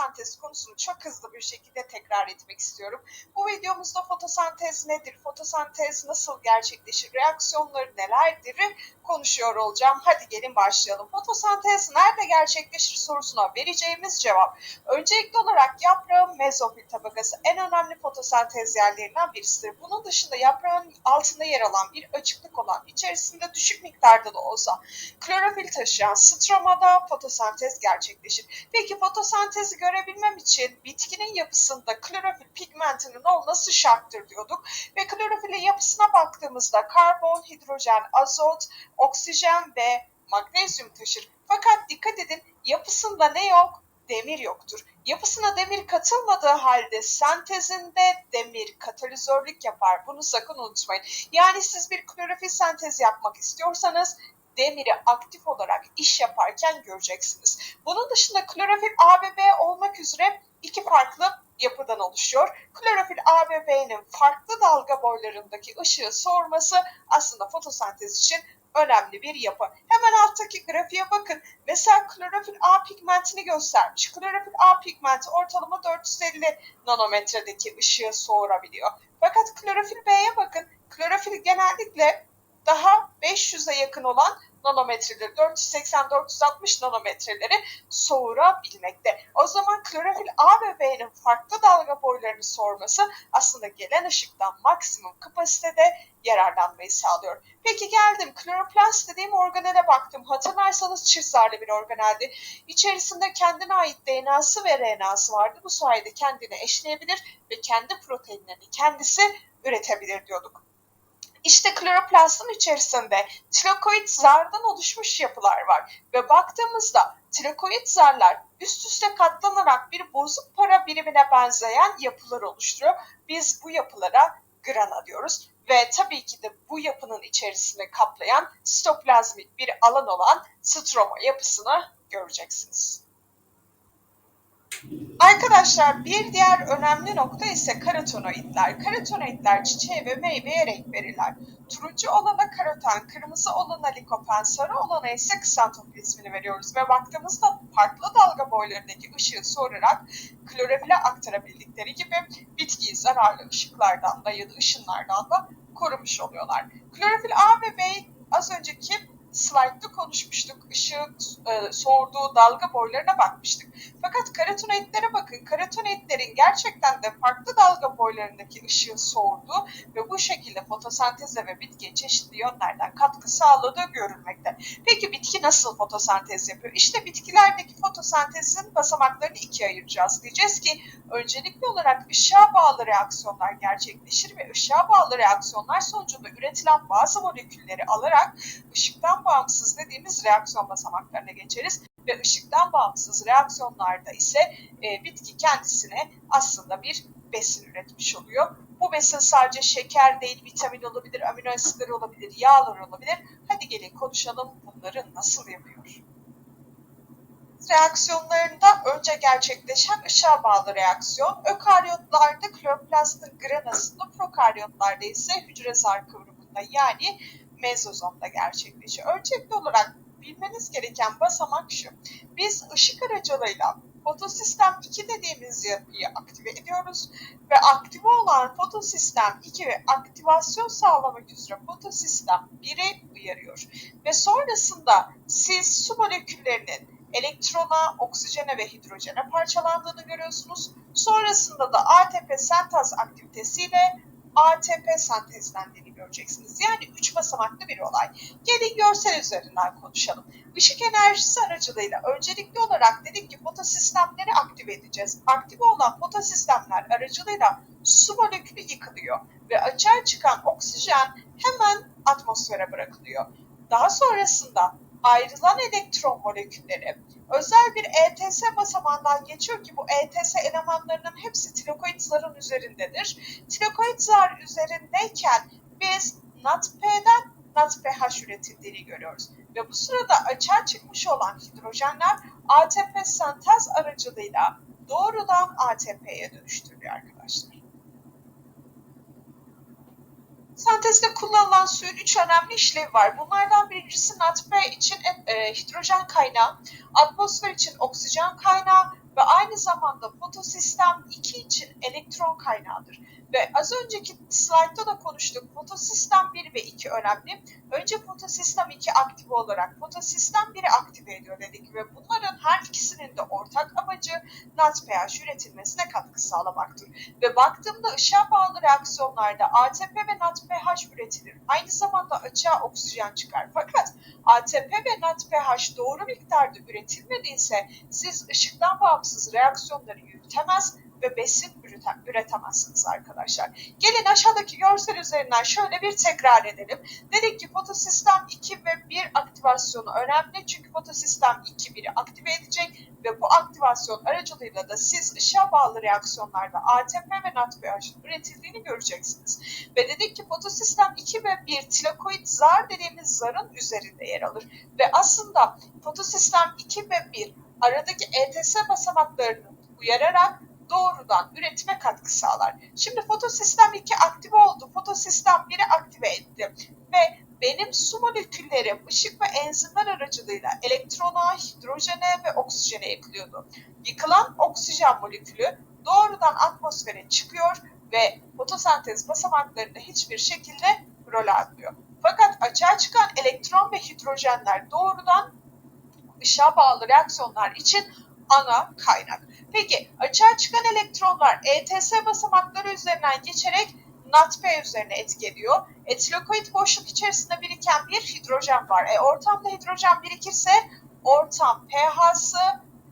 fotosentez konusunu çok hızlı bir şekilde tekrar etmek istiyorum. Bu videomuzda fotosentez nedir, fotosentez nasıl gerçekleşir, reaksiyonları nelerdir konuşuyor olacağım. Hadi gelin başlayalım. Fotosentez nerede gerçekleşir sorusuna vereceğimiz cevap. Öncelikli olarak yaprağın mezofil tabakası en önemli fotosentez yerlerinden birisidir. Bunun dışında yaprağın altında yer alan bir açıklık olan, içerisinde düşük miktarda da olsa klorofil taşıyan stromada fotosentez gerçekleşir. Peki fotosentezi görebilmem için bitkinin yapısında klorofil pigmentinin olması şarttır diyorduk. Ve klorofilin yapısına baktığımızda karbon, hidrojen, azot, oksijen ve magnezyum taşır. Fakat dikkat edin yapısında ne yok? Demir yoktur. Yapısına demir katılmadığı halde sentezinde demir katalizörlük yapar. Bunu sakın unutmayın. Yani siz bir klorofil sentezi yapmak istiyorsanız demiri aktif olarak iş yaparken göreceksiniz. Bunun dışında klorofil A ve B olmak üzere iki farklı yapıdan oluşuyor. Klorofil A ve B'nin farklı dalga boylarındaki ışığı sorması aslında fotosentez için önemli bir yapı. Hemen alttaki grafiğe bakın. Mesela klorofil A pigmentini göstermiş. Klorofil A pigmenti ortalama 450 nanometredeki ışığı soğurabiliyor. Fakat klorofil B'ye bakın. Klorofil genellikle daha 500'e yakın olan nanometreleri, 480-460 nanometreleri soğurabilmekte. O zaman klorofil A ve B'nin farklı dalga boylarını sorması aslında gelen ışıktan maksimum kapasitede yararlanmayı sağlıyor. Peki geldim kloroplast dediğim organele baktım. Hatırlarsanız çift bir organeldi. İçerisinde kendine ait DNA'sı ve RNA'sı vardı. Bu sayede kendini eşleyebilir ve kendi proteinlerini kendisi üretebilir diyorduk. İşte kloroplastın içerisinde tirokoid zardan oluşmuş yapılar var ve baktığımızda tirokoid zarlar üst üste katlanarak bir bozuk para birimine benzeyen yapılar oluşturuyor. Biz bu yapılara grana diyoruz ve tabii ki de bu yapının içerisine kaplayan sitoplazmik bir alan olan stroma yapısını göreceksiniz. Arkadaşlar bir diğer önemli nokta ise karotenoidler. Karotenoidler çiçeğe ve meyveye renk verirler. Turuncu olana karoten, kırmızı olana likopen, sarı olana ise ksantofil ismini veriyoruz. Ve baktığımızda farklı dalga boylarındaki ışığı sorarak klorofile aktarabildikleri gibi bitkiyi zararlı ışıklardan da ya da ışınlardan da korumuş oluyorlar. Klorofil A ve B az önceki slaytta konuşmuştuk. Işığı e, soğurduğu dalga boylarına bakmıştık. Fakat karotenoidlere bakın. Karotenoidlerin gerçekten de farklı dalga boylarındaki ışığı soğurduğu ve bu şekilde fotosenteze ve bitkiye çeşitli yönlerden katkı sağladığı görülmekte. Peki bitki nasıl fotosentez yapıyor? İşte bitkilerdeki fotosentezin basamaklarını ikiye ayıracağız. Diyeceğiz ki öncelikli olarak ışığa bağlı reaksiyonlar gerçekleşir ve ışığa bağlı reaksiyonlar sonucunda üretilen bazı molekülleri alarak ışıktan bağımsız dediğimiz reaksiyon basamaklarına geçeriz ve ışıktan bağımsız reaksiyonlarda ise e, bitki kendisine aslında bir besin üretmiş oluyor. Bu besin sadece şeker değil, vitamin olabilir, amino asitler olabilir, yağlar olabilir. Hadi gelin konuşalım bunları nasıl yapıyor. Reaksiyonlarında önce gerçekleşen ışığa bağlı reaksiyon, ökaryotlarda kloroplastın granasında, prokaryotlarda ise hücre zar kıvrımında yani mezozomda gerçekleşiyor. Öncelikli olarak bilmeniz gereken basamak şu. Biz ışık aracılığıyla fotosistem 2 dediğimiz yapıyı aktive ediyoruz ve aktive olan fotosistem 2 ve aktivasyon sağlamak üzere fotosistem 1'i uyarıyor. Ve sonrasında siz su moleküllerinin elektrona, oksijene ve hidrojene parçalandığını görüyorsunuz. Sonrasında da ATP sentaz aktivitesiyle ATP sentezlendiğini göreceksiniz. Yani üç basamaklı bir olay. Gelin görsel üzerinden konuşalım. Işık enerjisi aracılığıyla öncelikli olarak dedik ki fotosistemleri aktive edeceğiz. Aktive olan fotosistemler aracılığıyla su molekülü yıkılıyor ve açığa çıkan oksijen hemen atmosfere bırakılıyor. Daha sonrasında ayrılan elektron molekülleri özel bir ETS basamağından geçiyor ki bu ETS elemanlarının hepsi tirokoid zarın üzerindedir. Tirokoid zar üzerindeyken biz NADP'den NADPH üretildiğini görüyoruz. Ve bu sırada açığa çıkmış olan hidrojenler ATP sentez aracılığıyla doğrudan ATP'ye dönüştürülüyor arkadaşlar. Sentezde kullanılan suyun üç önemli işlevi var. Bunlardan birincisi NADP için e, hidrojen kaynağı, atmosfer için oksijen kaynağı ve aynı zamanda fotosistem 2 için elektron kaynağıdır. Ve az önceki slaytta da konuştuk. Fotosistem 1 ve 2 önemli. Önce fotosistem 2 aktive olarak fotosistem 1'i aktive ediyor dedik ve bunların her ikisinin de ortak amacı NADPH üretilmesine katkı sağlamaktır. Ve baktığımda ışığa bağlı reaksiyonlarda ATP ve NADPH üretilir. Aynı zamanda açığa oksijen çıkar. Fakat ATP ve NADPH doğru miktarda üretilmediyse siz ışıktan bağımsız reaksiyonları yürütemez ve besin üretemezsiniz arkadaşlar. Gelin aşağıdaki görsel üzerinden şöyle bir tekrar edelim. Dedik ki fotosistem 2 ve 1 aktivasyonu önemli. Çünkü fotosistem 2 1'i aktive edecek ve bu aktivasyon aracılığıyla da siz ışığa bağlı reaksiyonlarda ATP ve NADPH üretildiğini göreceksiniz. Ve dedik ki fotosistem 2 ve 1 tilakoid zar dediğimiz zarın üzerinde yer alır. Ve aslında fotosistem 2 ve 1 aradaki ETS basamaklarını uyararak doğrudan üretime katkı sağlar. Şimdi fotosistem 2 aktive oldu. Fotosistem 1'i aktive etti. Ve benim su moleküllerim ışık ve enzimler aracılığıyla elektrona, hidrojene ve oksijene ekliyordu. Yıkılan oksijen molekülü doğrudan atmosfere çıkıyor ve fotosentez basamaklarında hiçbir şekilde rol almıyor. Fakat açığa çıkan elektron ve hidrojenler doğrudan ışığa bağlı reaksiyonlar için ana kaynak. Peki açığa çıkan elektronlar ETS basamakları üzerinden geçerek NADP üzerine etki ediyor. Etilokoid boşluk içerisinde biriken bir hidrojen var. E, ortamda hidrojen birikirse ortam pH'sı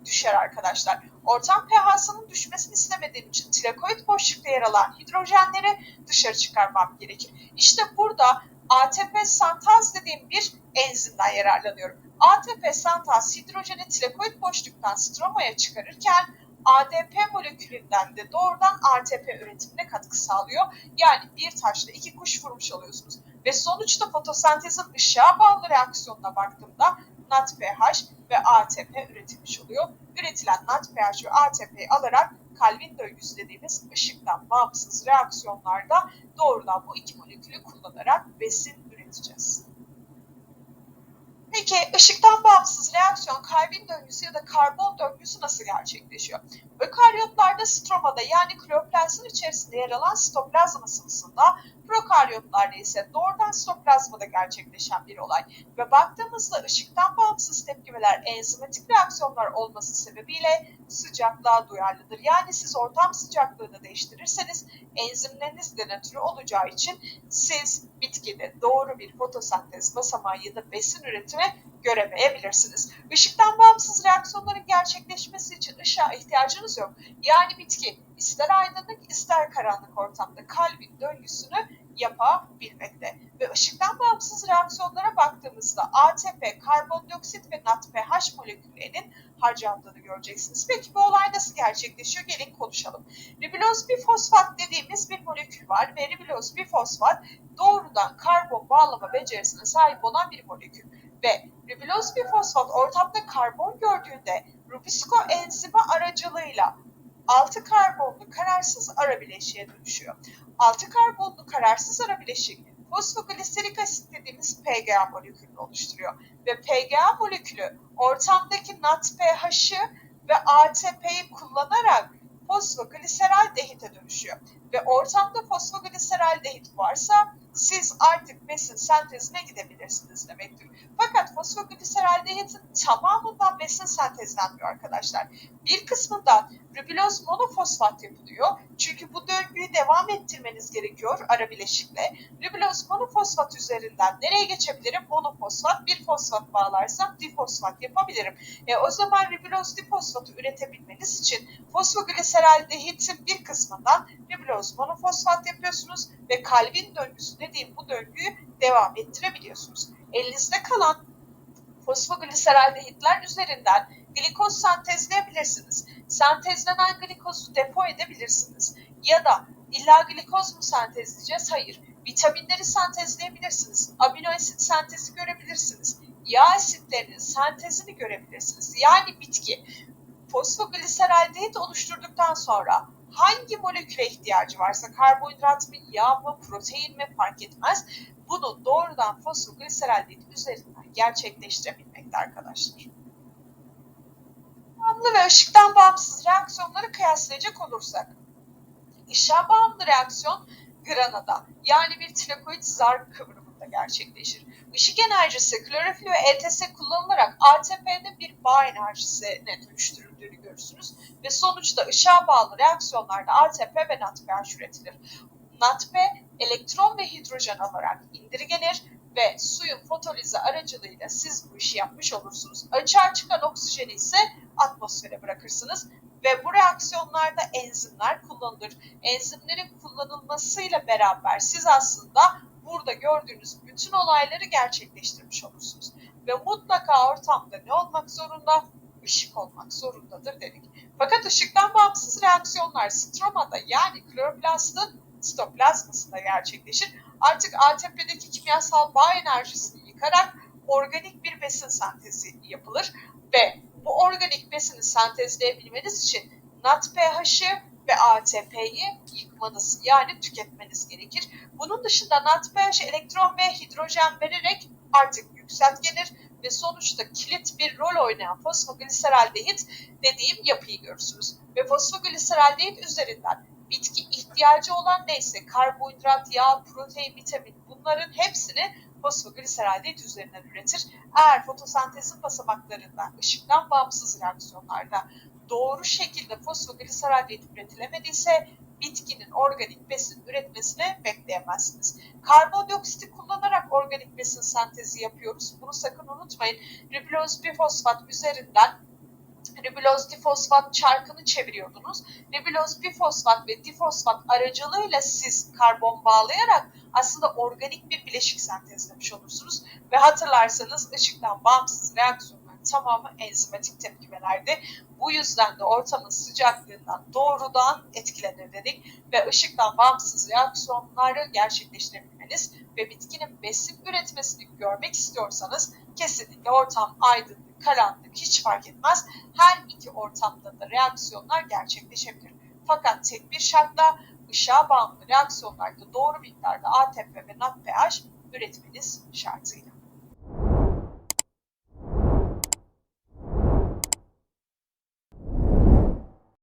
düşer arkadaşlar. Ortam pH'sının düşmesini istemediğim için tilakoid boşlukta yer alan hidrojenleri dışarı çıkarmam gerekir. İşte burada ATP santaz dediğim bir enzimden yararlanıyorum. ATP santaz hidrojeni tilakoid boşluktan stromaya çıkarırken ADP molekülünden de doğrudan ATP üretimine katkı sağlıyor. Yani bir taşla iki kuş vurmuş oluyorsunuz. Ve sonuçta fotosentezin ışığa bağlı reaksiyonuna baktığımda NADPH ve ATP üretilmiş oluyor. Üretilen NADPH ve ATP'yi alarak Calvin döngüsü dediğimiz ışıktan bağımsız reaksiyonlarda doğrudan bu iki molekülü kullanarak besin üreteceğiz. Peki ışıktan bağımsız reaksiyon Calvin döngüsü ya da karbon döngüsü nasıl gerçekleşiyor? Ökaryotlarda stromada yani kloroplastin içerisinde yer alan sitoplazma sıvısında prokaryotlarda ise doğrudan sitoplazmada gerçekleşen bir olay. Ve baktığımızda ışıktan bağımsız tepkimeler enzimatik reaksiyonlar olması sebebiyle sıcaklığa duyarlıdır. Yani siz ortam sıcaklığını değiştirirseniz enzimleriniz denatürü olacağı için siz bitkide doğru bir fotosentez basamağı ya da besin üretimi göremeyebilirsiniz. Işıktan bağımsız reaksiyonların gerçekleşmesi için ışığa ihtiyacınız yok. Yani bitki ister aydınlık ister karanlık ortamda kalbin döngüsünü yapabilmekte. Ve ışıktan bağımsız reaksiyonlara baktığımızda ATP, karbondioksit ve NADPH moleküllerinin harcandığını göreceksiniz. Peki bu olay nasıl gerçekleşiyor? Gelin konuşalım. Riboz bifosfat dediğimiz bir molekül var ve riboz bifosfat doğrudan karbon bağlama becerisine sahip olan bir molekül. Ve riboz bifosfat ortamda karbon gördüğünde Rubisco enzimi aracılığıyla 6 karbonlu kararsız ara bileşiğe dönüşüyor. 6 karbonlu kararsız ara bileşik fosfogliserik asit dediğimiz PGA molekülünü oluşturuyor. Ve PGA molekülü ortamdaki NADPH'ı ve ATP'yi kullanarak fosfogliseral dönüşüyor. Ve ortamda fosfogliseral varsa siz artık besin sentezine gidebilirsiniz demektir. Fakat fosfogliseral tamamından besin sentezlenmiyor arkadaşlar. Bir kısmından riboz monofosfat yapılıyor. Çünkü bu döngüyü devam ettirmeniz gerekiyor ara bileşikle. Riboz monofosfat üzerinden nereye geçebilirim? Monofosfat, bir fosfat bağlarsam difosfat yapabilirim. E, o zaman riboz difosfatı üretebilmeniz için fosfogliseraldehitin bir kısmından riboz monofosfat yapıyorsunuz ve kalbin döngüsü dediğim bu döngüyü devam ettirebiliyorsunuz. Elinizde kalan fosfogliseraldehitler üzerinden glikoz sentezleyebilirsiniz. Sentezlenen glikozu depo edebilirsiniz. Ya da illa glikoz mu sentezleyeceğiz? Hayır. Vitaminleri sentezleyebilirsiniz. Amino asit sentezi görebilirsiniz. Yağ asitlerinin sentezini görebilirsiniz. Yani bitki fosfogliseraldehit oluşturduktan sonra hangi moleküle ihtiyacı varsa karbonhidrat mı, yağ mı, protein mi fark etmez. Bunu doğrudan fosfogliseraldehit üzerinden gerçekleştirebilmekte arkadaşlar. Bağımlı ve ışıktan bağımsız reaksiyonları kıyaslayacak olursak, ışığa bağımlı reaksiyon granada yani bir tilakoid zar kıvrımında gerçekleşir. Işık enerjisi klorofil ve ETS kullanılarak ATP'de bir bağ enerjisine dönüştürüldüğünü görürsünüz ve sonuçta ışığa bağlı reaksiyonlarda ATP ve NADPH üretilir. NADP elektron ve hidrojen alarak indirgenir ve suyun fotolizi aracılığıyla siz bu işi yapmış olursunuz. Açığa çıkan oksijeni ise atmosfere bırakırsınız ve bu reaksiyonlarda enzimler kullanılır. Enzimlerin kullanılmasıyla beraber siz aslında burada gördüğünüz bütün olayları gerçekleştirmiş olursunuz. Ve mutlaka ortamda ne olmak zorunda? Işık olmak zorundadır dedik. Fakat ışıktan bağımsız reaksiyonlar stromada yani kloroplastın sitoplazmasında gerçekleşir. Artık ATP'deki kimyasal bağ enerjisini yıkarak organik bir besin sentezi yapılır ve bu organik besini sentezleyebilmeniz için NADPH'ı ve ATP'yi yıkmanız yani tüketmeniz gerekir. Bunun dışında NADPH elektron ve hidrojen vererek artık yükseltgenir ve sonuçta kilit bir rol oynayan fosfogliseraldehit dediğim yapıyı görürsünüz. Ve fosfogliseraldehit üzerinden bitki ihtiyacı olan neyse karbonhidrat, yağ, protein, vitamin bunların hepsini fosfogliseraldehit üzerinden üretir. Eğer fotosentezin basamaklarında ışıktan bağımsız reaksiyonlarda doğru şekilde fosfogliseraldehit üretilemediyse bitkinin organik besin üretmesini bekleyemezsiniz. Karbondioksiti kullanarak organik besin sentezi yapıyoruz. Bunu sakın unutmayın. Ribuloz bifosfat üzerinden ribuloz difosfat çarkını çeviriyordunuz. Ribuloz bifosfat ve difosfat aracılığıyla siz karbon bağlayarak aslında organik bir bileşik sentezlemiş olursunuz. Ve hatırlarsanız ışıktan bağımsız reaksiyonların tamamı enzimatik tepkimelerdi. Bu yüzden de ortamın sıcaklığından doğrudan etkilenir dedik ve ışıktan bağımsız reaksiyonları gerçekleştirebilmeniz ve bitkinin besin üretmesini görmek istiyorsanız kesinlikle ortam aydınlık, karanlık hiç fark etmez. Her iki ortamda da reaksiyonlar gerçekleşebilir. Fakat tek bir şartla ışığa bağımlı reaksiyonlarda doğru miktarda ATP ve NADPH üretmeniz şartıyla.